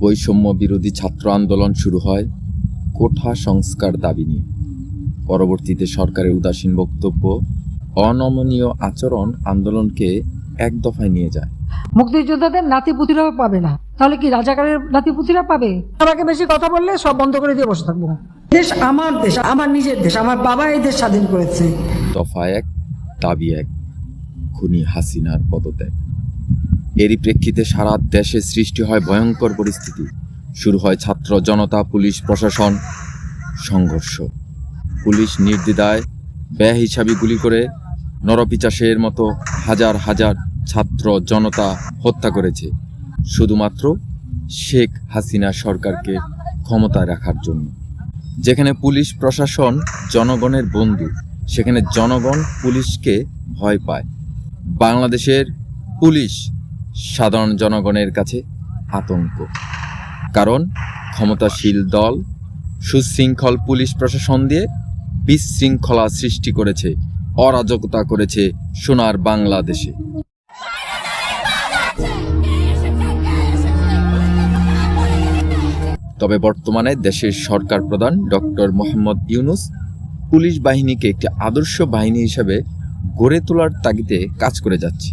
বৈষম্য বিরোধী ছাত্র আন্দোলন শুরু হয় কোঠা সংস্কার দাবি নিয়ে। পরবর্তীতে সরকারের উদাসীন বক্তব্য অনমনীয় আচরণ আন্দোলনকে এক দফায় নিয়ে যায়। মুক্তিযোদ্ধাদের নাতিপুতিরাও পাবে না। তাহলে কি রাজাকারের নাতিপুতিরা পাবে? আমাকে বেশি কথা বললে সব বন্ধ করে দিয়ে বসে থাকব। দেশ আমার দেশ আমার নিজের দেশ আমার বাবা এই দেশ স্বাধীন করেছে। দফা এক দাবি এক খুনি হাসিনার পদত্যাগ। এরই প্রেক্ষিতে সারা দেশে সৃষ্টি হয় ভয়ঙ্কর পরিস্থিতি। শুরু হয় ছাত্র, জনতা, পুলিশ, প্রশাসন, সংঘর্ষ। পুলিশ নির্দ্বিধায় ব্যয় হিসাবে গুলি করে নরপিচাসের মতো হাজার হাজার ছাত্র, জনতা হত্যা করেছে। শুধুমাত্র শেখ হাসিনা সরকারকে ক্ষমতায় রাখার জন্য। যেখানে পুলিশ, প্রশাসন, জনগণের বন্ধু সেখানে জনগণ পুলিশকে ভয় পায়। বাংলাদেশের পুলিশ সাধারণ জনগণের কাছে আতঙ্ক। কারণ ক্ষমতাশীল দল সুশৃঙ্খল পুলিশ প্রশাসন দিয়ে বিশৃঙ্খলা সৃষ্টি করেছে, অরাজকতা করেছে সোনার বাংলাদেশে। তবে বর্তমানে দেশের সরকার প্রধান ডক্টর মোহাম্মদ ইউনুস পুলিশ বাহিনীকে একটি আদর্শ বাহিনী হিসেবে গড়ে তোলার তাগিদে কাজ করে যাচ্ছে।